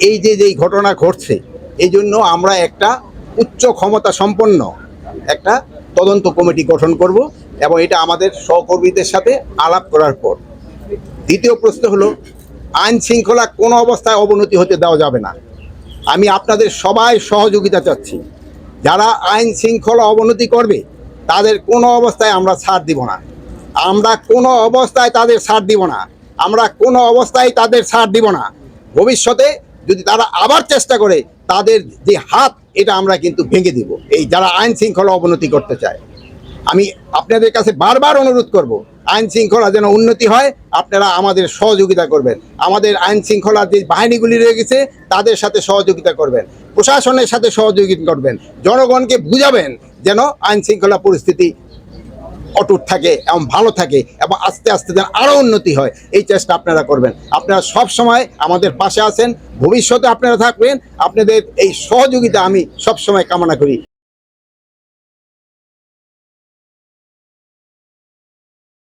এই যে যেই ঘটনা ঘটছে, এই জন্য আমরা একটা উচ্চ ক্ষমতা সম্পন্ন একটা তদন্ত কমিটি গঠন করব এবং এটা আমাদের সহকর্মীদের সাথে আলাপ করার পর। দ্বিতীয় প্রশ্ন হলো, আইন শৃঙ্খলা কোনো অবস্থায় অবনতি হতে দেওয়া যাবে না। আমি আপনাদের সবাই সহযোগিতা চাচ্ছি। যারা আইন শৃঙ্খলা অবনতি করবে, তাদের কোনো অবস্থায় আমরা ছাড় দিব না। আমরা কোনো অবস্থায় তাদের ছাড় দিব না। আমরা কোনো অবস্থায় তাদের ছাড় দিব না। ভবিষ্যতে যদি তারা আবার চেষ্টা করে, তাদের যে হাত, এটা আমরা কিন্তু ভেঙে দিব। এই যারা আইন শৃঙ্খলা অবনতি করতে চায়। আমি আপনাদের কাছে বারবার অনুরোধ করব, আইন শৃঙ্খলা যেন উন্নতি হয়, আপনারা আমাদের সহযোগিতা করবেন। আমাদের আইন শৃঙ্খলা যে বাহিনীগুলি রয়ে গেছে, তাদের সাথে সহযোগিতা করবেন। প্রশাসনের সাথে সহযোগিতা করবেন। জনগণকে বুঝাবেন যেন আইন শৃঙ্খলা পরিস্থিতি অটুট থাকে এবং ভালো থাকে এবং আস্তে আস্তে যেন আরও উন্নতি হয়। এই চেষ্টা আপনারা করবেন। আপনারা সব সময় আমাদের পাশে আছেন। ভবিষ্যতে আপনারা থাকবেন। আপনাদের এই সহযোগিতা আমি সব সময় কামনা করি।